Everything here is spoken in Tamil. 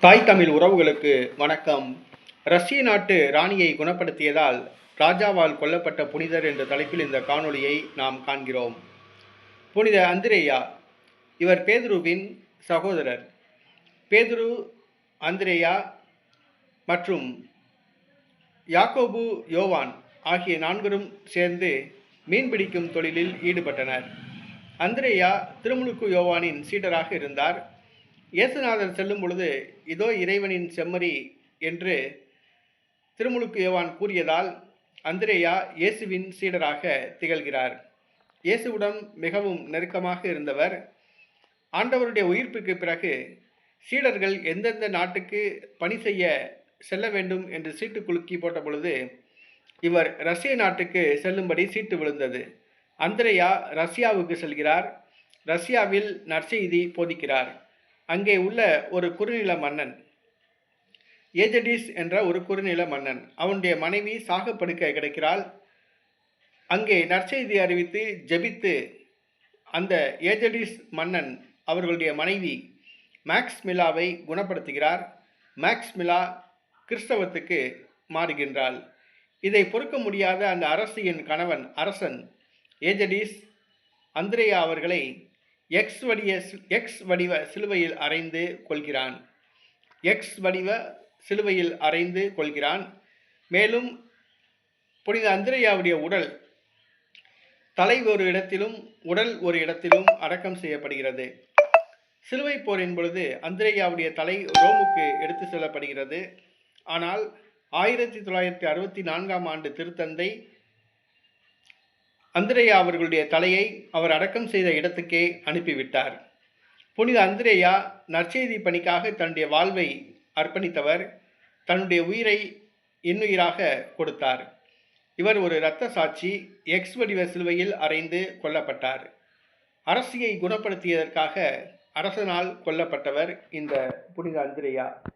தாய் தமிழ் உறவுகளுக்கு வணக்கம். ரஷ்ய நாட்டு ராணியை குணப்படுத்தியதால் ராஜாவால் கொல்லப்பட்ட புனிதர் என்ற தலைப்பில் இந்த காணொளியை நாம் காண்கிறோம். புனித அந்திரேயா இவர் பேதுருவின் சகோதரர். பேதுரு அந்திரேயா மற்றும் யாக்கோபு யோவான் ஆகிய நான்கரும் சேர்ந்து மீன்பிடிக்கும் தொழிலில் ஈடுபட்டனர். அந்திரேயா திருமுழுக்கு யோவானின் சீடராக இருந்தார். இயேசுநாதர் செல்லும் பொழுது இதோ இறைவனின் செம்மறி என்று திருமுழுக்கு யோவான் கூறியதால் அந்திரேயா இயேசுவின் சீடராக திகழ்கிறார். இயேசுவுடன் மிகவும் நெருக்கமாக இருந்தவர். ஆண்டவருடைய உயிர்ப்புக்கு பிறகு சீடர்கள் எந்தெந்த நாட்டுக்கு பணி செய்ய செல்ல வேண்டும் என்று சீட்டு குலுக்கி போட்ட பொழுது இவர் ரஷ்ய நாட்டுக்கு செல்லும்படி சீட்டு விழுந்தது. அந்திரையா ரஷ்யாவுக்கு செல்கிறார். ரஷ்யாவில் நற்செய்தி போதிக்கிறார். அங்கே உள்ள ஒரு குறுநில மன்னன். ஏஜடிஸ் என்ற ஒரு குறுநில மன்னன். அவனுடைய மனைவி சாகப்படுக்க கிடைக்கிறாள். அங்கே நற்செய்தி அறிவித்து ஜெபித்து அந்த ஏஜடிஸ் மன்னன் அவர்களுடைய மனைவி மேக்ஸ் மிலாவை குணப்படுத்துகிறார். மேக்ஸ் மிலா கிறிஸ்தவத்துக்கு மாறுகின்றாள். இதை பொறுக்க முடியாத அந்த அரசியின் கணவன் அரசன் ஏஜடிஸ் அந்திரேயா அவர்களை எக்ஸ் வடிவ எக்ஸ் வடிவ சிலுவையில் அறைந்து கொள்கிறான். எக்ஸ் வடிவ சிலுவையில் அறைந்து கொள்கிறான். மேலும் புனித அந்திரேயாவுடைய உடல் தலை ஒரு இடத்திலும் உடல் ஒரு இடத்திலும் அடக்கம் செய்யப்படுகிறது. சிலுவை போரின் பொழுது அந்திரேயாவுடைய தலை ரோமுக்கு எடுத்து செல்லப்படுகிறது. ஆனால் ஆயிரத்தி தொள்ளாயிரத்தி அறுபத்தி நான்காம் ஆண்டு திருத்தந்தை அந்திரேயா அவர்களுடைய தலையை அவர் அடக்கம் செய்த இடத்துக்கே அனுப்பிவிட்டார். புனித அந்திரேயா நற்செய்தி பணிக்காக தன்னுடைய வாழ்வை அர்ப்பணித்தவர் தன்னுடைய உயிரை இன்னுயிராக கொடுத்தார். இவர் ஒரு இரத்த சாட்சி எக்ஸ் வடிவ சிலுவையில் அறைந்து கொல்லப்பட்டார். அரசியை குணப்படுத்தியதற்காக அரசனால் கொல்லப்பட்டவர் இந்த புனித அந்திரேயா.